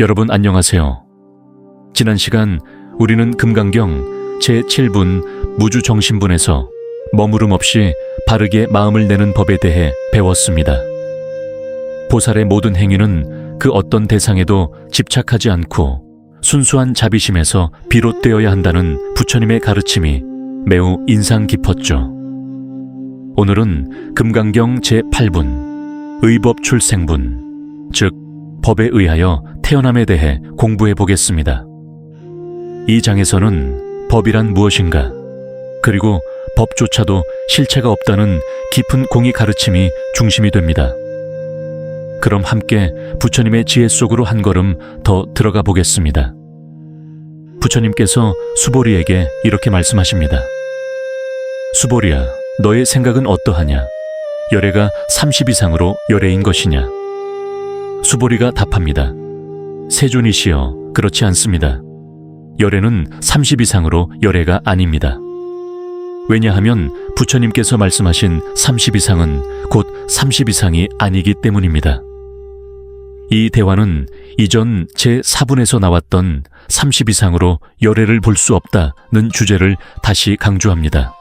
여러분 안녕하세요. 지난 시간 우리는 금강경 제7분 무주정신분에서 머무름 없이 바르게 마음을 내는 법에 대해 배웠습니다. 보살의 모든 행위는 그 어떤 대상에도 집착하지 않고 순수한 자비심에서 비롯되어야 한다는 부처님의 가르침이 매우 인상 깊었죠. 오늘은 금강경 제8분 의법 출생분, 즉 법에 의하여 태어남에 대해 공부해 보겠습니다. 이 장에서는 법이란 무엇인가, 그리고 법조차도 실체가 없다는 깊은 공의 가르침이 중심이 됩니다. 그럼 함께 부처님의 지혜 속으로 한 걸음 더 들어가 보겠습니다. 부처님께서 수보리에게 이렇게 말씀하십니다. 수보리야, 너의 생각은 어떠하냐? 열애가 30 이상으로 열애인 것이냐? 수보리가 답합니다. 세존이시여, 그렇지 않습니다. 열애는 30 이상으로 열애가 아닙니다. 왜냐하면 부처님께서 말씀하신 30 이상은 곧 30 이상이 아니기 때문입니다. 이 대화는 이전 제4분에서 나왔던 30 이상으로 열애를 볼 수 없다는 주제를 다시 강조합니다.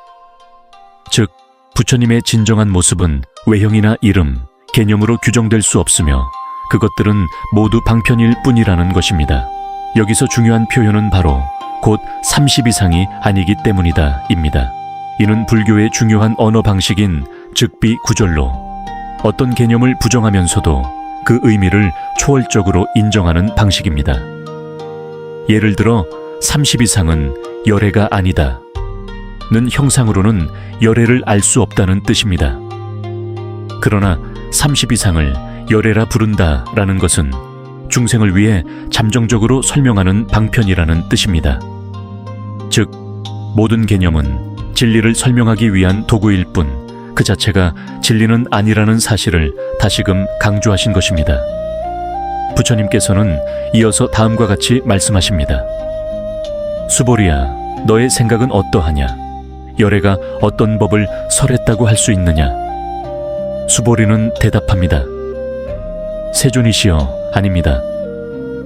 즉, 부처님의 진정한 모습은 외형이나 이름, 개념으로 규정될 수 없으며 그것들은 모두 방편일 뿐이라는 것입니다. 여기서 중요한 표현은 바로 곧 30 이상이 아니기 때문이다 입니다. 이는 불교의 중요한 언어 방식인 즉비 구절로 어떤 개념을 부정하면서도 그 의미를 초월적으로 인정하는 방식입니다. 예를 들어 30 이상은 열애가 아니다. 는 형상으로는 열애를 알 수 없다는 뜻입니다. 그러나 30 이상을 열애라 부른다 라는 것은 중생을 위해 잠정적으로 설명하는 방편이라는 뜻입니다. 즉, 모든 개념은 진리를 설명하기 위한 도구일 뿐 그 자체가 진리는 아니라는 사실을 다시금 강조하신 것입니다. 부처님께서는 이어서 다음과 같이 말씀하십니다. 수보리야, 너의 생각은 어떠하냐? 열애가 어떤 법을 설했다고 할 수 있느냐? 수보리는 대답합니다. 세존이시여, 아닙니다.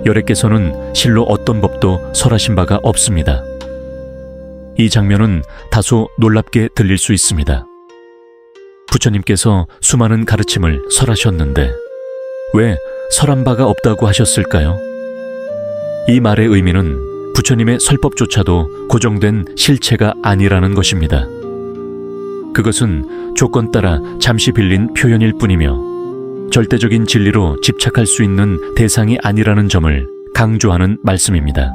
열애께서는 실로 어떤 법도 설하신 바가 없습니다. 이 장면은 다소 놀랍게 들릴 수 있습니다. 부처님께서 수많은 가르침을 설하셨는데 왜 설한 바가 없다고 하셨을까요? 이 말의 의미는 부처님의 설법조차도 고정된 실체가 아니라는 것입니다. 그것은 조건 따라 잠시 빌린 표현일 뿐이며 절대적인 진리로 집착할 수 있는 대상이 아니라는 점을 강조하는 말씀입니다.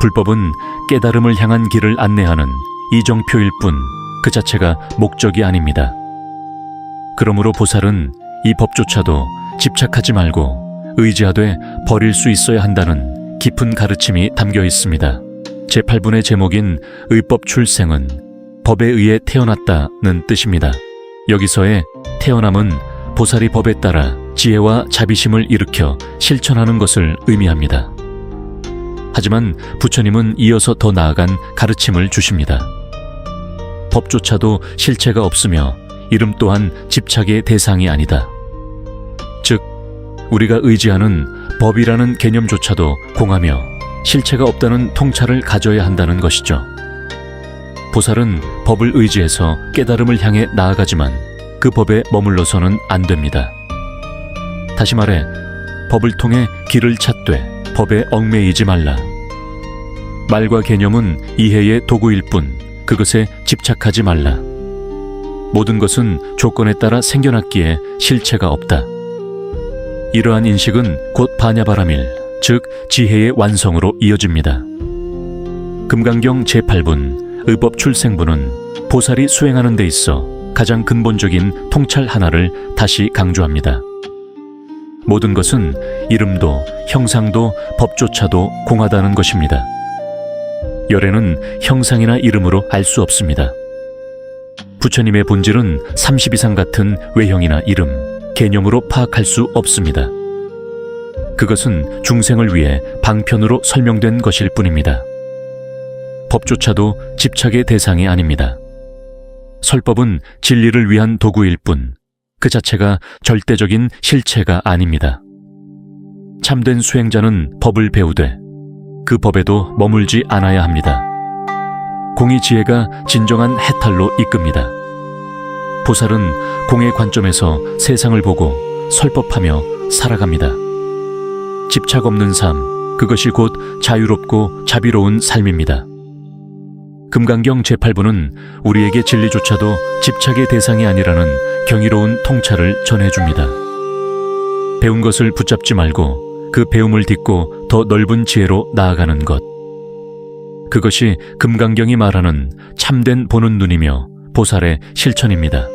불법은 깨달음을 향한 길을 안내하는 이정표일 뿐 그 자체가 목적이 아닙니다. 그러므로 보살은 이 법조차도 집착하지 말고 의지하되 버릴 수 있어야 한다는 깊은 가르침이 담겨 있습니다. 제8분의 제목인 의법 출생은 법에 의해 태어났다는 뜻입니다. 여기서의 태어남은 보살이 법에 따라 지혜와 자비심을 일으켜 실천하는 것을 의미합니다. 하지만 부처님은 이어서 더 나아간 가르침을 주십니다. 법조차도 실체가 없으며 이름 또한 집착의 대상이 아니다. 즉, 우리가 의지하는 법이라는 개념조차도 공하며 실체가 없다는 통찰을 가져야 한다는 것이죠. 보살은 법을 의지해서 깨달음을 향해 나아가지만 그 법에 머물러서는 안 됩니다. 다시 말해, 법을 통해 길을 찾되 법에 얽매이지 말라. 말과 개념은 이해의 도구일 뿐 그것에 집착하지 말라. 모든 것은 조건에 따라 생겨났기에 실체가 없다. 이러한 인식은 곧 바냐바라밀, 즉 지혜의 완성으로 이어집니다. 금강경 제8분 의법 출생부는 보살이 수행하는 데 있어 가장 근본적인 통찰 하나를 다시 강조합니다. 모든 것은 이름도 형상도 법조차도 공하다는 것입니다. 열애는 형상이나 이름으로 알 수 없습니다. 부처님의 본질은 30 이상 같은 외형이나 이름, 개념으로 파악할 수 없습니다. 그것은 중생을 위해 방편으로 설명된 것일 뿐입니다. 법조차도 집착의 대상이 아닙니다. 설법은 진리를 위한 도구일 뿐, 그 자체가 절대적인 실체가 아닙니다. 참된 수행자는 법을 배우되 그 법에도 머물지 않아야 합니다. 공의 지혜가 진정한 해탈로 이끕니다. 보살은 공의 관점에서 세상을 보고 설법하며 살아갑니다. 집착 없는 삶, 그것이 곧 자유롭고 자비로운 삶입니다. 금강경 제8부는 우리에게 진리조차도 집착의 대상이 아니라는 경이로운 통찰을 전해줍니다. 배운 것을 붙잡지 말고 그 배움을 딛고 더 넓은 지혜로 나아가는 것. 그것이 금강경이 말하는 참된 보는 눈이며 보살의 실천입니다.